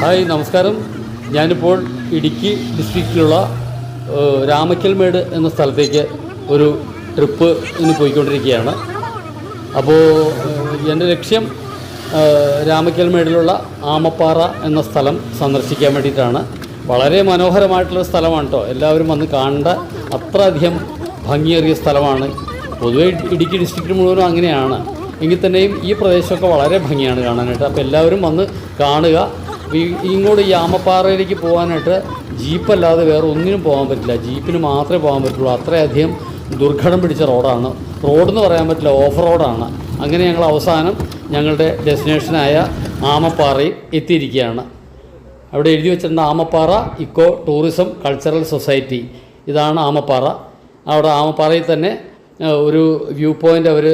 Hi നമസ്കാരം. ഞാനിപ്പോൾ ഇടുക്കി ഡിസ്ട്രിക്റ്റിലുള്ള രാമക്കൽമേട് എന്ന സ്ഥലത്തേക്ക് ഒരു ട്രിപ്പ് ഇന്ന് പോയിക്കൊണ്ടിരിക്കുകയാണ്. അപ്പോൾ എന്റെ ലക്ഷ്യം രാമക്കൽമേടിലുള്ള ആമപ്പാറ എന്ന സ്ഥലം സന്ദർശിക്കാൻ വേണ്ടിയിട്ടാണ്. വളരെ മനോഹരമായിട്ടുള്ള സ്ഥലമാണ് കേട്ടോ എല്ലാവരും വന്ന് കാണേണ്ട അത്രയധികം ഭംഗിയേറിയ സ്ഥലമാണ്. പൊതുവേ ഇടുക്കി ഡിസ്ട്രിക്റ്റ് മുഴുവനും അങ്ങനെയാണ്. എങ്കിൽ തന്നെയും ഈ പ്രദേശമൊക്കെ വളരെ ഭംഗിയാണ് കാണാനായിട്ട്. അപ്പോൾ എല്ലാവരും വന്ന് കാണുക. ഇങ്ങോട്ട് ഈ ആമപ്പാറയിലേക്ക് പോകാനായിട്ട് ജീപ്പല്ലാതെ വേറെ ഒന്നിനും പോകാൻ പറ്റില്ല. ജീപ്പിന് മാത്രമേ പോകാൻ പറ്റുള്ളൂ. അത്രയധികം ദുർഘടം പിടിച്ച റോഡാണ്. റോഡെന്ന് പറയാൻ പറ്റില്ല ഓഫ് റോഡാണ്. അങ്ങനെ ഞങ്ങൾ അവസാനം ഞങ്ങളുടെ ഡെസ്റ്റിനേഷനായ ആമപ്പാറയിൽ എത്തിയിരിക്കുകയാണ്. അവിടെ എഴുതി വെച്ചിട്ടുണ്ട് Amappara eco tourism cultural society. ഇതാണ് ആമപ്പാറ. അവിടെ ആമപ്പാറയിൽ തന്നെ ഒരു വ്യൂ പോയിന്റ് അവർ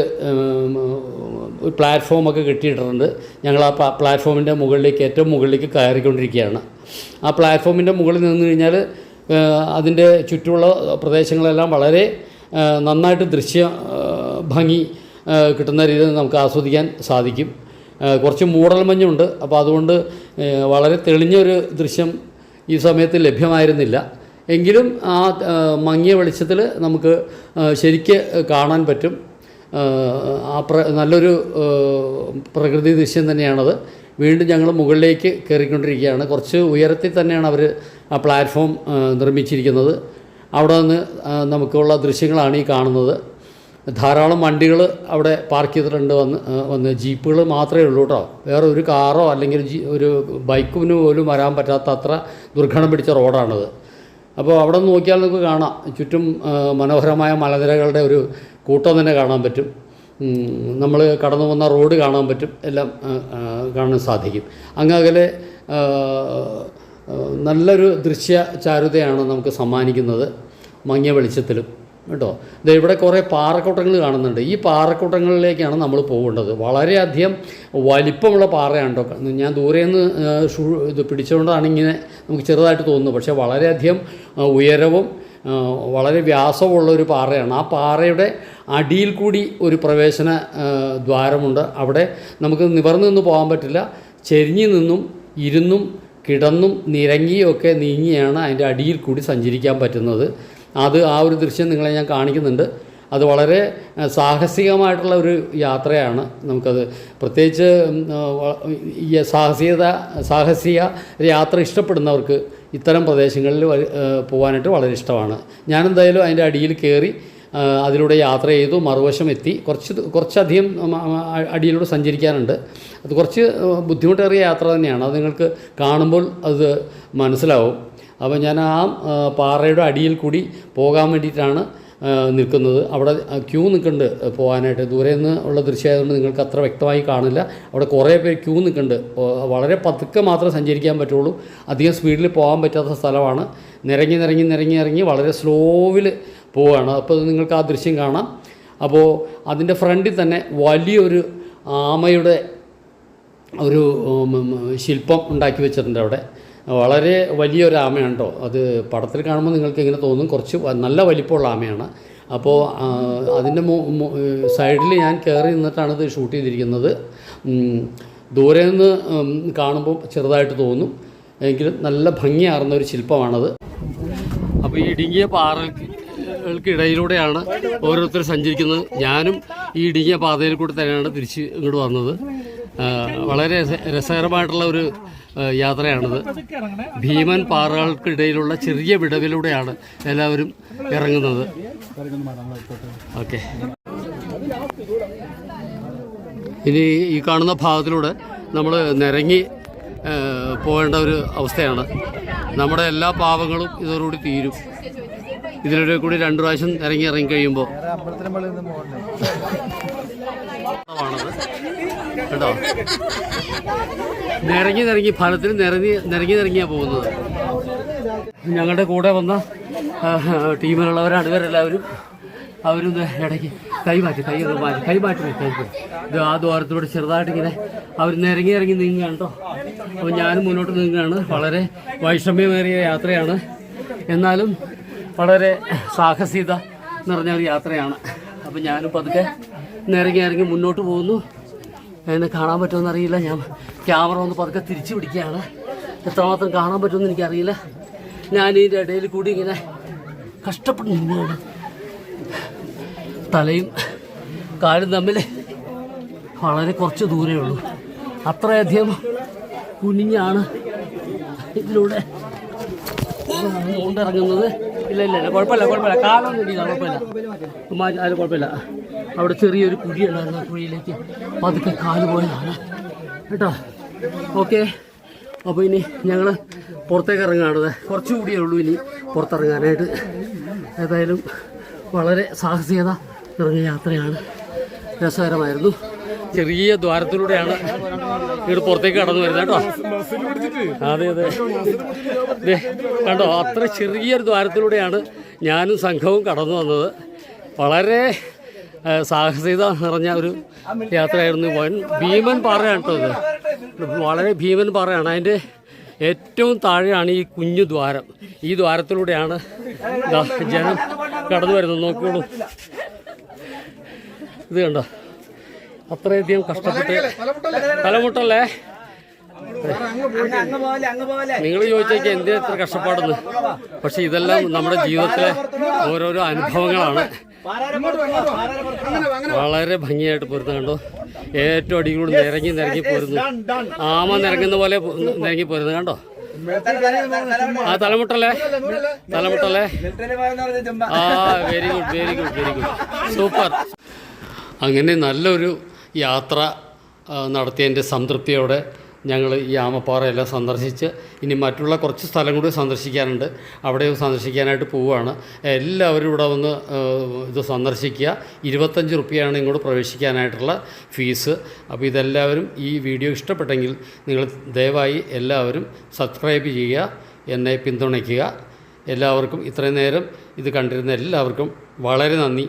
ഒരു പ്ലാറ്റ്ഫോമൊക്കെ കിട്ടിയിട്ടുണ്ട് ഞങ്ങൾ ആ പ്ലാ- പ്ലാറ്റ്ഫോമിന്റെ മുകളിലേക്ക് ഏറ്റവും മുകളിലേക്ക് കയറിക്കൊണ്ടിരിക്കുകയാണ്. ആ പ്ലാറ്റ്ഫോമിന്റെ മുകളിൽ നിന്ന് കഴിഞ്ഞാൽ അതിന്റെ ചുറ്റുമുള്ള പ്രദേശങ്ങളെല്ലാം വളരെ നന്നായിട്ട് ദൃശ്യ ഭംഗി കിട്ടുന്ന രീതിയിൽ നമുക്ക് ആസ്വദിക്കാൻ സാധിക്കും. കുറച്ച് കുറച്ച് മൂടൽമഞ്ഞുണ്ട് അപ്പോൾ അതുകൊണ്ട് വളരെ തെളിഞ്ഞൊരു ദൃശ്യം ഈ സമയത്ത് ലഭ്യമായിരുന്നില്ല. എങ്കിലും ആ, മങ്ങിയ വെളിച്ചത്തിൽ നമുക്ക് ശരിക്ക് കാണാൻ പറ്റും. ആ, പ്ര നല്ലൊരു പ്രകൃതി ദൃശ്യം തന്നെയാണത്. വീണ്ടും ഞങ്ങൾ മുകളിലേക്ക് കയറിക്കൊണ്ടിരിക്കുകയാണ്. കുറച്ച് ഉയരത്തിൽ തന്നെയാണ് അവർ ആ പ്ലാറ്റ്ഫോം നിർമ്മിച്ചിരിക്കുന്നത്. അവിടെ നിന്ന് നമുക്കുള്ള ദൃശ്യങ്ങളാണ് ഈ കാണുന്നത്. ധാരാളം വണ്ടികൾ അവിടെ പാർക്ക് ചെയ്തിട്ടുണ്ട് വന്ന് വന്ന്. ജീപ്പുകൾ മാത്രമേ ഉള്ളൂ കേട്ടോ. വേറെ ഒരു കാറോ അല്ലെങ്കിൽ ഒരു ബൈക്കിന് പോലും വരാൻ പറ്റാത്ത അത്ര ദുർഘടം പിടിച്ച റോഡാണത്. അപ്പോൾ അവിടെ നിന്ന് നോക്കിയാൽ നമുക്ക് കാണാം. ചുറ്റും മനോഹരമായ മലനിരകളുടെ ഒരു കൂട്ടം തന്നെ കാണാൻ പറ്റും. നമ്മൾ കടന്നു വന്ന റോഡ് കാണാൻ പറ്റും. എല്ലാം കാണാൻ സാധിക്കും. അങ്ങകലെ നല്ലൊരു ദൃശ്യ ചാരുതയാണ് നമുക്ക് സമ്മാനിക്കുന്നത് മങ്ങിയ വെളിച്ചത്തിലും. കേട്ടോ? ഇത് ഇവിടെ കുറേ പാറക്കൂട്ടങ്ങൾ കാണുന്നുണ്ട്. ഈ പാറക്കൂട്ടങ്ങളിലേക്കാണ് നമ്മൾ പോകേണ്ടത്. വളരെയധികം വലിപ്പമുള്ള പാറയാണ് കേട്ടോ ഞാൻ ദൂരെ നിന്ന് ഇത് പിടിച്ചുകൊണ്ടാണ് ഇങ്ങനെ നമുക്ക് ചെറുതായിട്ട് തോന്നുന്നത്. പക്ഷേ വളരെയധികം ഉയരവും വളരെ വ്യാസമുള്ള ഒരു പാറയാണ്. ആ പാറയുടെ അടിയിൽ കൂടി ഒരു പ്രവേശന ദ്വാരമുണ്ട്. അവിടെ നമുക്ക് നിവർന്നു നിന്ന് പോകാൻ പറ്റില്ല. ചെരിഞ്ഞു നിന്നും ഇരുന്നും കിടന്നും നിരങ്ങിയൊക്കെ നീങ്ങിയാണ് അതിന്റെ അടിയിൽ കൂടി സഞ്ചരിക്കാൻ പറ്റുന്നത്. അത് ആ ഒരു ദൃശ്യം നിങ്ങളെ ഞാൻ കാണിക്കുന്നുണ്ട്. അത് വളരെ സാഹസികമായിട്ടുള്ള ഒരു യാത്രയാണ്. നമുക്കത് പ്രത്യേകിച്ച് സാഹസികത സാഹസിക യാത്ര ഇഷ്ടപ്പെടുന്നവർക്ക് ഇത്തരം പ്രദേശങ്ങളിൽ പോകാനായിട്ട് വളരെ ഇഷ്ടമാണ്. ഞാനെന്തായാലും അതിന്റെ അടിയിൽ കയറി അതിലൂടെ യാത്ര ചെയ്തു മറുവശം എത്തി. കുറച്ച് കുറച്ചധികം അടിയിലൂടെ സഞ്ചരിക്കാനുണ്ട്. അത് കുറച്ച് ബുദ്ധിമുട്ടേറിയ യാത്ര തന്നെയാണ്. അത് നിങ്ങൾക്ക് കാണുമ്പോൾ അത് മനസ്സിലാവും. അപ്പോൾ ഞാൻ ആ പാറയുടെ അടിയിൽ കൂടി പോകാൻ വേണ്ടിയിട്ടാണ് നിൽക്കുന്നത്. അവിടെ ക്യൂ നിൽക്കുന്നുണ്ട് പോകാനായിട്ട് ദൂരെ നിന്ന് ഉള്ള ദൃശ്യമായതുകൊണ്ട് നിങ്ങൾക്ക് അത്ര വ്യക്തമായി കാണില്ല. അവിടെ കുറേ പേര് ക്യൂ നിൽക്കുന്നുണ്ട് വളരെ പതുക്കെ മാത്രമേ സഞ്ചരിക്കാൻ പറ്റുള്ളൂ. അധികം സ്പീഡിൽ പോകാൻ പറ്റാത്ത സ്ഥലമാണ്. നിരങ്ങി നിരങ്ങി നിരങ്ങി ഇറങ്ങി വളരെ സ്ലോവിൽ പോവുകയാണ്. അപ്പോൾ നിങ്ങൾക്ക് ആ ദൃശ്യം കാണാം. അപ്പോൾ അതിന്റെ ഫ്രണ്ടിൽ തന്നെ വലിയൊരു ആമയുടെ ഒരു ശില്പം ഉണ്ടാക്കി വെച്ചിട്ടുണ്ട് അവിടെ. വളരെ വലിയൊരു ആമയാണ് കേട്ടോ അത് പടത്തിൽ കാണുമ്പോൾ നിങ്ങൾക്ക് ഇങ്ങനെ തോന്നും കുറച്ച് നല്ല വലിപ്പമുള്ള ആമയാണ്. അപ്പോൾ അതിന്റെ സൈഡിൽ ഞാൻ കയറി നിന്നിട്ടാണ് ഇത് ഷൂട്ട് ചെയ്തിരിക്കുന്നത്. ദൂരെ നിന്ന് കാണുമ്പോൾ ചെറുതായിട്ട് തോന്നും. എങ്കിലും നല്ല ഭംഗിയാർന്ന ഒരു ശില്പമാണത്. അപ്പോൾ ഈ ഇടുങ്ങിയ പാറകൾക്കിടയിലൂടെയാണ് ഓരോരുത്തർ സഞ്ചരിക്കുന്നത്. ഞാനും ഈ ഇടുങ്ങിയ പാതയിൽ കൂടി തന്നെയാണ് തിരിച്ച് ഇങ്ങോട്ട് വന്നത്. വളരെ രസ- രസകരമായിട്ടുള്ള ഒരു യാത്രയാണിത്. ഭീമൻ പാറകൾക്കിടയിലുള്ള ചെറിയ വിടവിലൂടെയാണ് എല്ലാവരും ഇറങ്ങുന്നത്. ഓക്കെ. ഇനി ഈ കാണുന്ന ഭാഗത്തിലൂടെ നമ്മൾ നിരങ്ങി പോകേണ്ട ഒരു അവസ്ഥയാണ്. നമ്മുടെ എല്ലാ പാവങ്ങളും ഇതോടുകൂടി തീരും. ഇതിലൂടെ കൂടി രണ്ടു പ്രാവശ്യം ഇറങ്ങി ഇറങ്ങി കഴിയുമ്പോൾ ആണത് കേട്ടോ? നിറങ്ങി നിരങ്ങി ഫലത്തിൽ നിറങ്ങി നിറങ്ങി നിരങ്ങിയാണ് പോകുന്നത്. ഞങ്ങളുടെ കൂടെ വന്ന ടീമിലുള്ളവരാണ് ഇവരെല്ലാവരും അവരും ഇടയ്ക്ക് കൈ മാറ്റി കൈ മാറ്റി കൈ മാറ്റി കൈ ആ ദ്വാരത്തിലൂടെ ചെറുതായിട്ട് ഇങ്ങനെ അവർ നിരങ്ങി ഇറങ്ങി നീങ്ങുകയാണ് കേട്ടോ. അപ്പോൾ ഞാനും മുന്നോട്ട് നീങ്ങുകയാണ്. വളരെ വൈഷമ്യമേറിയ യാത്രയാണ്. എന്നാലും വളരെ സാഹസികത നിറഞ്ഞ ഒരു യാത്രയാണ്. അപ്പോൾ ഞാനും പതുക്കെ നിരങ്ങി ഇറങ്ങി മുന്നോട്ട് പോകുന്നു. എന്നെ കാണാൻ പറ്റുമെന്ന് അറിയില്ല. ഞാൻ ക്യാമറ ഒന്ന് പതുക്കെ തിരിച്ചു പിടിക്കുകയാണ്. എത്രമാത്രം കാണാൻ പറ്റുമെന്ന് എനിക്കറിയില്ല. ഞാൻ ഇതിന്റെ ഇടയിൽ കൂടി ഇങ്ങനെ കഷ്ടപ്പെട്ട് നിന്നാണ് തലയും കാലും തമ്മിൽ വളരെ കുറച്ച് ദൂരമേ ഉള്ളൂ. അത്രയധികം കുനിഞ്ഞാണ് ഇതിലൂടെ കൊണ്ടിറങ്ങുന്നത് ഇല്ല ഇല്ല കുഴപ്പമില്ല കുഴപ്പമില്ല. കാലൊന്നും ഇടിയില്ല കുഴപ്പമില്ല. അത് കുഴപ്പമില്ല. അവിടെ ചെറിയൊരു കുഴിയുണ്ടായിരുന്നു ആ കുഴിയിലേക്ക് പതുക്കെ കാൽ പോയതാണ്. കേട്ടോ? ഓക്കെ. അപ്പോൾ ഇനി ഞങ്ങൾ പുറത്തേക്ക് ഇറങ്ങുകയാണ്. കുറച്ചുകൂടിയേ ഉള്ളൂ ഇനി പുറത്തിറങ്ങാനായിട്ട്. ഏതായാലും വളരെ സാഹസികത നിറഞ്ഞ യാത്രയാണ്. രസകരമായിരുന്നു. ചെറിയ ദ്വാരത്തിലൂടെയാണ് ഇവിടെ പുറത്തേക്ക് കടന്നു വരുന്നത് കേട്ടോ. അതെ അതെ. കണ്ടോ അത്ര ചെറിയൊരു ദ്വാരത്തിലൂടെയാണ് ഞാനും സംഘവും കടന്നു വന്നത്. വളരെ സാഹസികത നിറഞ്ഞ ഒരു യാത്രയായിരുന്നു വൻ ഭീമൻ പാറയാണ് കേട്ടോ ഇത്. വളരെ ഭീമൻ പാറയാണ്. അതിന്റെ ഏറ്റവും താഴെയാണ് ഈ കുഞ്ഞു ദ്വാരം. ഈ ദ്വാരത്തിലൂടെയാണ് ജനം കടന്നു വരുന്നത്. നോക്കിയോളൂ ഇത് കണ്ടോ? അത്രയധികം കഷ്ടപ്പെട്ട് തലമുട്ടല്ലേ? നിങ്ങൾ ചോദിച്ചേക്ക് എന്തിനാ ഇത്ര കഷ്ടപ്പാടെന്ന്? പക്ഷെ ഇതെല്ലാം നമ്മുടെ ജീവിതത്തിലെ ഓരോരോ അനുഭവങ്ങളാണ്. വളരെ ഭംഗിയായിട്ട് പോരുന്നത് കണ്ടോ? ഏറ്റവും അടികൂടി നിരങ്ങി നിരങ്ങി പോരുന്നു. ആമ നിരങ്ങുന്ന പോലെ നിരങ്ങി പോരുന്നു കണ്ടോ? ആ തലമുട്ടല്ലേ? തലമുട്ടല്ലേ? ആ very good very good very good super അങ്ങനെ നല്ലൊരു യാത്ര നടത്തിയതിന്റെ സംതൃപ്തിയോടെ ഞങ്ങൾ ഈ ആമപ്പാറയെല്ലാം സന്ദർശിച്ച് ഇനി മറ്റുള്ള കുറച്ച് സ്ഥലം കൂടി സന്ദർശിക്കാനുണ്ട്. അവിടെ സന്ദർശിക്കാനായിട്ട് പോവുകയാണ്. എല്ലാവരും ഇവിടെ വന്ന് ഇത് സന്ദർശിക്കുക. ഇരുപത്തഞ്ച് റുപ്യയാണ് ഇങ്ങോട്ട് പ്രവേശിക്കാനായിട്ടുള്ള ഫീസ്. അപ്പോൾ ഇതെല്ലാവരും ഈ വീഡിയോ ഇഷ്ടപ്പെട്ടെങ്കിൽ നിങ്ങൾ ദയവായി എല്ലാവരും സബ്സ്ക്രൈബ് ചെയ്യുക എന്നെ പിന്തുണയ്ക്കുക. എല്ലാവർക്കും ഇത്രയും നേരം ഇത് കണ്ടിരുന്ന എല്ലാവർക്കും വളരെ നന്ദി.